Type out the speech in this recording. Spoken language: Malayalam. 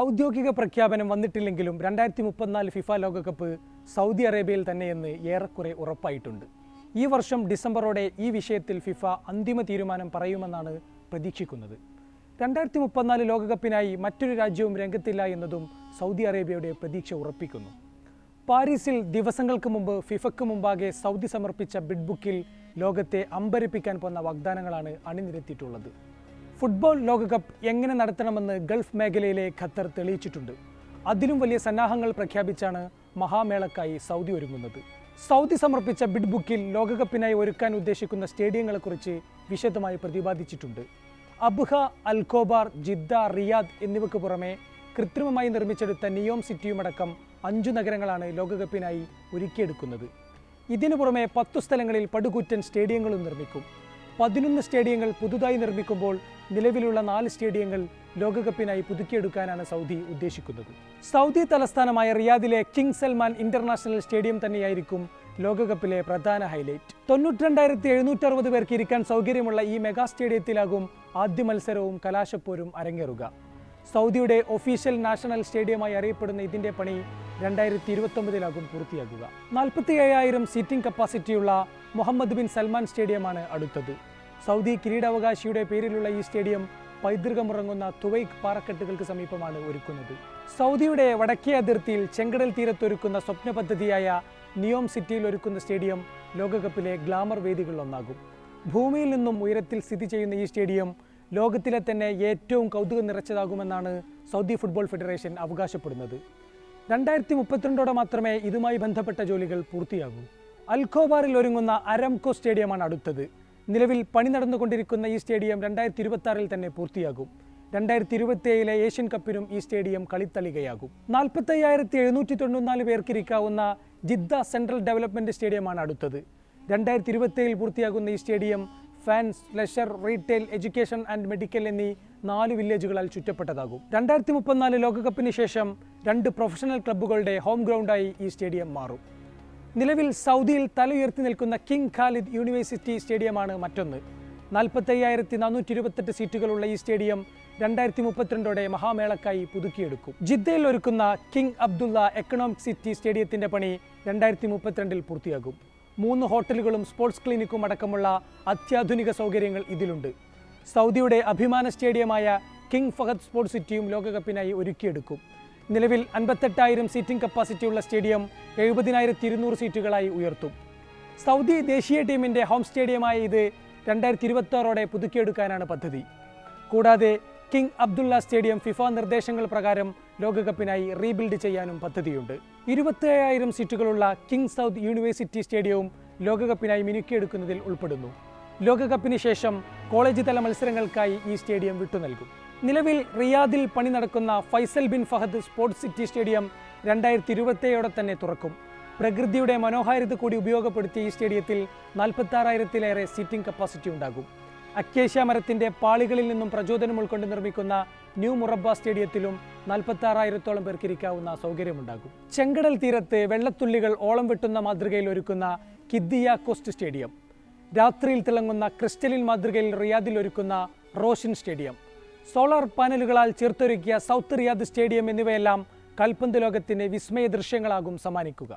ഔദ്യോഗിക പ്രഖ്യാപനം വന്നിട്ടില്ലെങ്കിലും രണ്ടായിരത്തി മുപ്പത്തിനാല് ഫിഫ ലോകകപ്പ് സൗദി അറേബ്യയിൽ തന്നെയെന്ന് ഏറെക്കുറെ ഉറപ്പായിട്ടുണ്ട്. ഈ വർഷം ഡിസംബറോടെ ഈ വിഷയത്തിൽ ഫിഫ അന്തിമ തീരുമാനം പറയുമെന്നാണ് പ്രതീക്ഷിക്കുന്നത്. രണ്ടായിരത്തി മുപ്പത്തിനാല് ലോകകപ്പിനായി മറ്റൊരു രാജ്യവും രംഗത്തില്ല എന്നതും സൗദി അറേബ്യയുടെ പ്രതീക്ഷ ഉറപ്പിക്കുന്നു. പാരീസിൽ ദിവസങ്ങൾക്ക് മുമ്പ് ഫിഫയ്ക്ക് മുമ്പാകെ സൗദി സമർപ്പിച്ച ബിഡ് ബുക്കിൽ ലോകത്തെ അമ്പരപ്പിക്കാൻ പോന്ന വാഗ്ദാനങ്ങളാണ് അണിനിരത്തിയിട്ടുള്ളത്. ഫുട്ബോൾ ലോകകപ്പ് എങ്ങനെ നടത്തണമെന്ന് ഗൾഫ് മേഖലയിലെ ഖത്തർ തെളിയിച്ചിട്ടുണ്ട്. അതിലും വലിയ സന്നാഹങ്ങൾ പ്രഖ്യാപിച്ചാണ് മഹാമേളക്കായി സൗദി ഒരുങ്ങുന്നത്. സൗദി സമർപ്പിച്ച ബിഡ് ബുക്കിൽ ലോകകപ്പിനായി ഒരുക്കാൻ ഉദ്ദേശിക്കുന്ന സ്റ്റേഡിയങ്ങളെക്കുറിച്ച് വിശദമായി പ്രതിപാദിച്ചിട്ടുണ്ട്. Abha Al Khobar Jeddah Riyadh എന്നിവയ്ക്ക് പുറമെ കൃത്രിമമായി നിർമ്മിച്ചെടുത്ത നിയോം സിറ്റിയുമടക്കം അഞ്ചു നഗരങ്ങളാണ് ലോകകപ്പിനായി ഒരുക്കിയെടുക്കുന്നത്. ഇതിനു പുറമെ പത്തു സ്ഥലങ്ങളിൽ പടുകൂറ്റൻ സ്റ്റേഡിയങ്ങളും നിർമ്മിക്കും. പതിനൊന്ന് സ്റ്റേഡിയങ്ങൾ പുതുതായി നിർമ്മിക്കുമ്പോൾ നിലവിലുള്ള നാല് സ്റ്റേഡിയങ്ങൾ ലോകകപ്പിനായി പുതുക്കിയെടുക്കാനാണ് സൗദി ഉദ്ദേശിക്കുന്നത്. സൗദി തലസ്ഥാനമായ റിയാദിലെ കിങ് സൽമാൻ ഇന്റർനാഷണൽ സ്റ്റേഡിയം തന്നെയായിരിക്കും ലോകകപ്പിലെ പ്രധാന ഹൈലൈറ്റ്. തൊണ്ണൂറ്റിരണ്ടായിരത്തി എഴുന്നൂറ്റി അറുപത് പേർക്ക് ഇരിക്കാൻ സൗകര്യമുള്ള ഈ മെഗാ സ്റ്റേഡിയത്തിലാകും ആദ്യ മത്സരവും കലാശപ്പോരും അരങ്ങേറുക. സൗദിയുടെ ഒഫീഷ്യൽ നാഷണൽ സ്റ്റേഡിയമായി അറിയപ്പെടുന്ന ഇതിന്റെ പണി രണ്ടായിരത്തി ഇരുപത്തൊമ്പതിലാകും പൂർത്തിയാകുക. നാൽപ്പത്തി ഏഴായിരം സീറ്റിംഗ് കപ്പാസിറ്റിയുള്ള മുഹമ്മദ് ബിൻ സൽമാൻ സ്റ്റേഡിയമാണ് അടുത്തത്. സൗദി കിരീടാവകാശിയുടെ പേരിലുള്ള ഈ സ്റ്റേഡിയം പൈതൃകമുറങ്ങുന്ന തുവൈക്ക് പാറക്കെട്ടുകൾക്ക് സമീപമാണ് ഒരുക്കുന്നത്. സൗദിയുടെ വടക്കേ അതിർത്തിയിൽ ചെങ്കടൽ തീരത്തൊരുക്കുന്ന സ്വപ്ന പദ്ധതിയായ നിയോം സിറ്റിയിൽ ഒരുക്കുന്ന സ്റ്റേഡിയം ലോകകപ്പിലെ ഗ്ലാമർ വേദികളിലൊന്നാകും. ഭൂമിയിൽ നിന്നും ഉയരത്തിൽ സ്ഥിതി ചെയ്യുന്ന ഈ സ്റ്റേഡിയം ലോകത്തിലെ തന്നെ ഏറ്റവും കൗതുകം നിറച്ചതാകുമെന്നാണ് സൗദി ഫുട്ബോൾ ഫെഡറേഷൻ അവകാശപ്പെടുന്നത്. രണ്ടായിരത്തി മുപ്പത്തിരണ്ടോടെ മാത്രമേ ഇതുമായി ബന്ധപ്പെട്ട ജോലികൾ പൂർത്തിയാകൂ. അൽഖോബാറിൽ ഒരുങ്ങുന്ന അരംകോ സ്റ്റേഡിയമാണ് അടുത്തത്. നിലവിൽ പണി നടന്നുകൊണ്ടിരിക്കുന്ന ഈ സ്റ്റേഡിയം രണ്ടായിരത്തി ഇരുപത്തി തന്നെ പൂർത്തിയാകും. രണ്ടായിരത്തി ഇരുപത്തിയേഴിലെ ഏഷ്യൻ കപ്പിനും ഈ സ്റ്റേഡിയം കളിത്തളികയാകും. നാൽപ്പത്തി അയ്യായിരത്തി എഴുന്നൂറ്റി തൊണ്ണൂറ്റിനാല് പേർക്കിരിക്കാവുന്ന ജിദ്ദ സെൻട്രൽ ഡെവലപ്മെന്റ് സ്റ്റേഡിയമാണ് അടുത്തത്. രണ്ടായിരത്തി ഇരുപത്തിയേഴിൽ പൂർത്തിയാകുന്ന ഈ stadium fans leisure retail education and medical എന്നീ നാല് വില്ലേജുകളാൽ ചുറ്റപ്പെട്ടതാകും. രണ്ടായിരത്തി മുപ്പത്തിനാല് ലോകകപ്പിന് ശേഷം രണ്ട് പ്രൊഫഷണൽ ക്ലബ്ബുകളുടെ ഹോം ഗ്രൗണ്ടായി ഈ സ്റ്റേഡിയം മാറും. നിലവിൽ സൗദിയിൽ തലയുയർത്തി നിൽക്കുന്ന കിങ് ഖാലിദ് യൂണിവേഴ്സിറ്റി സ്റ്റേഡിയമാണ് മറ്റൊന്ന്. നാൽപ്പത്തയ്യായിരത്തി നാനൂറ്റി ഇരുപത്തെട്ട് സീറ്റുകളുള്ള ഈ സ്റ്റേഡിയം രണ്ടായിരത്തി മുപ്പത്തിരണ്ടോടെ മഹാമേളക്കായി പുതുക്കിയെടുക്കും. ജിദ്ദയിൽ ഒരുക്കുന്ന കിങ് അബ്ദുള്ള എക്കണോമിക് സിറ്റി സ്റ്റേഡിയത്തിന്റെ പണി രണ്ടായിരത്തി മുപ്പത്തിരണ്ടിൽ പൂർത്തിയാകും. മൂന്ന് ഹോട്ടലുകളും സ്പോർട്സ് ക്ലിനിക്കും അടക്കമുള്ള അത്യാധുനിക സൗകര്യങ്ങൾ ഇതിലുണ്ട്. സൗദിയുടെ അഭിമാന സ്റ്റേഡിയമായ കിങ് ഫഹദ് സ്പോർട്സ് സിറ്റിയും ലോകകപ്പിനായി ഒരുക്കിയെടുക്കും. നിലവിൽ അൻപത്തെട്ടായിരം സീറ്റിംഗ് കപ്പാസിറ്റിയുള്ള സ്റ്റേഡിയം എഴുപതിനായിരത്തി ഇരുന്നൂറ് സീറ്റുകളായി ഉയർത്തും. സൗദി ദേശീയ ടീമിന്റെ ഹോം സ്റ്റേഡിയമായ ഇത് രണ്ടായിരത്തി ഇരുപത്തി ആറോടെ പുതുക്കിയെടുക്കാനാണ് പദ്ധതി. കൂടാതെ കിങ് അബ്ദുള്ള സ്റ്റേഡിയം ഫിഫ നിർദ്ദേശങ്ങൾ പ്രകാരം ലോകകപ്പിനായി റീബിൽഡ് ചെയ്യാനും പദ്ധതിയുണ്ട്. ഇരുപത്തേഴായിരം സീറ്റുകളുള്ള കിങ് സൗത്ത് യൂണിവേഴ്സിറ്റി സ്റ്റേഡിയവും ലോകകപ്പിനായി മിനുക്കിയെടുക്കുന്നതിൽ ഉൾപ്പെടുന്നു. ലോകകപ്പിന് ശേഷം കോളേജ് തല മത്സരങ്ങൾക്കായി ഈ സ്റ്റേഡിയം വിട്ടുനൽകും. നിലവിൽ റിയാദിൽ പണി നടക്കുന്ന Faisal bin Fahd sports city stadium രണ്ടായിരത്തി ഇരുപത്തേഴോടെ തന്നെ തുറക്കും. പ്രകൃതിയുടെ മനോഹാരിത കൂടി ഉപയോഗപ്പെടുത്തിയ ഈ സ്റ്റേഡിയത്തിൽ നാൽപ്പത്താറായിരത്തിലേറെ സീറ്റിംഗ് കപ്പാസിറ്റി ഉണ്ടാകും. അക്കേഷ്യ മരത്തിന്റെ പാളികളിൽ നിന്നും പ്രചോദനം ഉൾക്കൊണ്ട് നിർമ്മിക്കുന്ന ന്യൂ മുറബ സ്റ്റേഡിയത്തിലും നാൽപ്പത്താറായിരത്തോളം പേർക്ക് ഇരിക്കാവുന്ന സൗകര്യമുണ്ടാകും. ചെങ്കടൽ തീരത്ത് വെള്ളത്തുള്ളികൾ ഓളം വെട്ടുന്ന മാതൃകയിൽ ഒരുക്കുന്ന കിദ്ദിയ കോസ്റ്റ് സ്റ്റേഡിയം. രാത്രിയിൽ തിളങ്ങുന്ന ക്രിസ്റ്റലിൻ മാതൃകയിൽ റിയാദിൽ ഒരുക്കുന്ന റോഷൻ സ്റ്റേഡിയം. സോളാർ പാനലുകളാൽ ചേർത്തൊരുക്കിയ സൗത്ത് റിയാദ് സ്റ്റേഡിയം എന്നിവയെല്ലാം കൽപ്പന്ത് ലോകത്തിന് വിസ്മയ ദൃശ്യങ്ങളാകും സമ്മാനിക്കുക.